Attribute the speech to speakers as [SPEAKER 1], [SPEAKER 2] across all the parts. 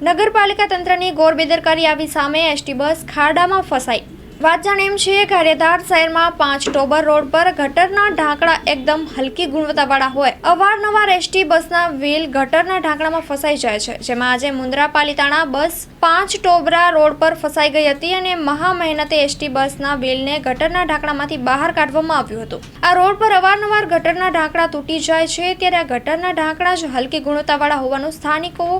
[SPEAKER 1] નગરપાલિકા તંત્રની ગોરબેદરકારી આવી સામે એસટી બસ ખાડામાં ફસાઈ. વાત જાણે એમ છે કાર્યધાર શહેરમાં પાંચ ટોબર રોડ પર ગટરના ઢાંકણા એકદમ હલકી ગુણવત્તાવાળા હોય. અવારનવાર એસટી બસના વ્હીલ ગટરના ઢાંકણામાં ફસાઈ જાય છે. જેમાં આજે મુન્દ્રા પાલિતાણા બસ પાંચ ટોબરા રોડ પર ફસાઈ ગઈ હતી અને મહા મહેનતે એસટી બસના વ્હીલને ગટરના ઢાંકણામાંથી બહાર કાઢવામાં આવ્યું હતું. આ રોડ પર અવારનવાર ગટરના ઢાંકણા તૂટી જાય છે ત્યારે આ ગટરના ઢાંકણા જ હલકી ગુણવત્તાવાળા હોવાનું સ્થાનિકો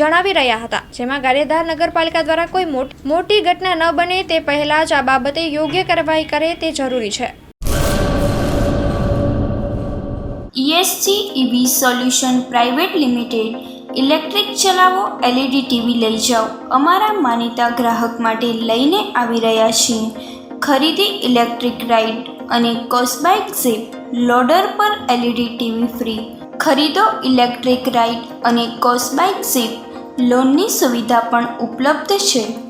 [SPEAKER 1] જણાવી રહ્યા હતા. જેમાં ગારેધાર નગરપાલિકા દ્વારા કોઈ મોટી ઘટના ન બને તે પહેલા જ આ બાબતે યોગ્ય કાર્યવાહી કરે તે જરૂરી છે.
[SPEAKER 2] ESC EV solution private limited electric ચલાવો એલઈડી ટીવી લઈ જાઓ. અમારા માનીતા ગ્રાહક માટે લઈને આવી રહ્યા છીએ. ખરીદી ઇલેક્ટ્રિક રાઇડ અને કોસ્બાઇક ઝીપ લોડર પર એલઈડી ટીવી ફ્રી. ખરીદો ઇલેક્ટ્રિક રાઇડ અને કોસ્બાઇક ઝીપ લોનની સુવિધા પણ ઉપલબ્ધ છે.